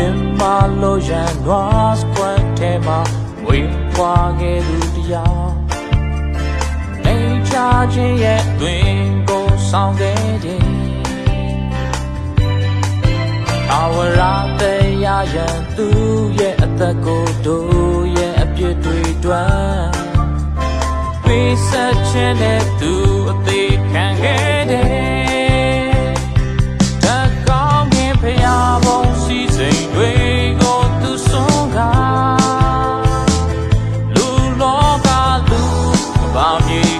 ပြင်မာလို့ရန်နွားစကွက်ထဲမှာဝေးခွာခဲ့သူတရားနေချခြင်းရဲ့တွင်ကိုဆောင်ခဲ့တယ်အဝရတရားရန်သူရဲ့အသက်ကိုတို့ရဲ့အပြစ်တွေတွန်းပေးဆက်ခြင်းနဲ့သူအသေးခံခဲ့ ကဘာ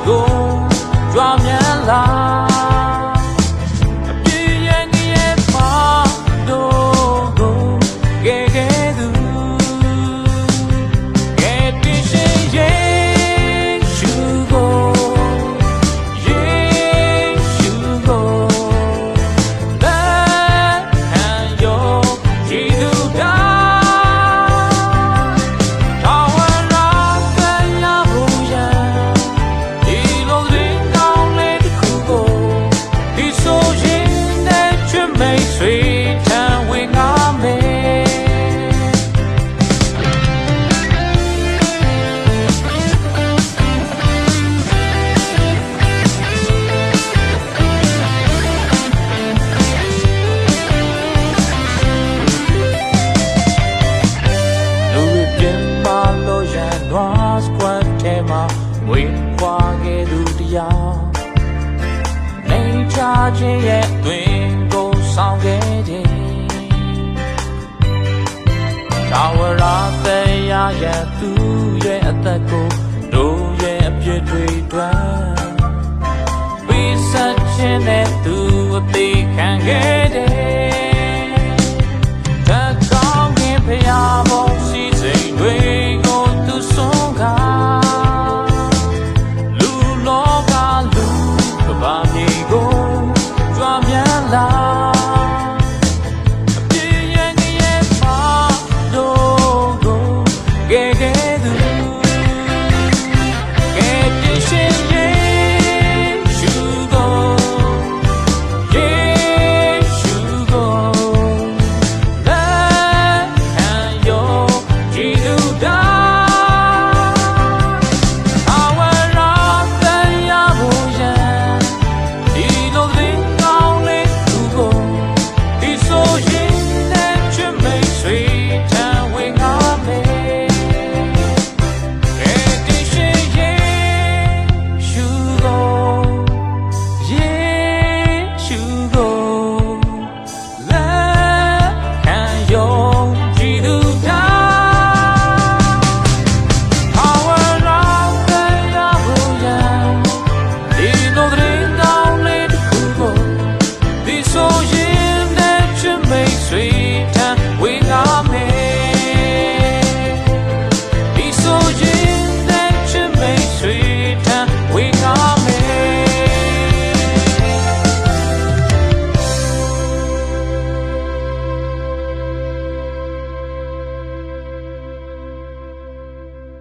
ခြင်းရဲ့တွင်ကိုဆောင်ခဲ့ခြင်းသာဝရတရားရဲ့သူရဲ့အသက်ကိုတို့ရဲ့အပြစ်တွေတွင်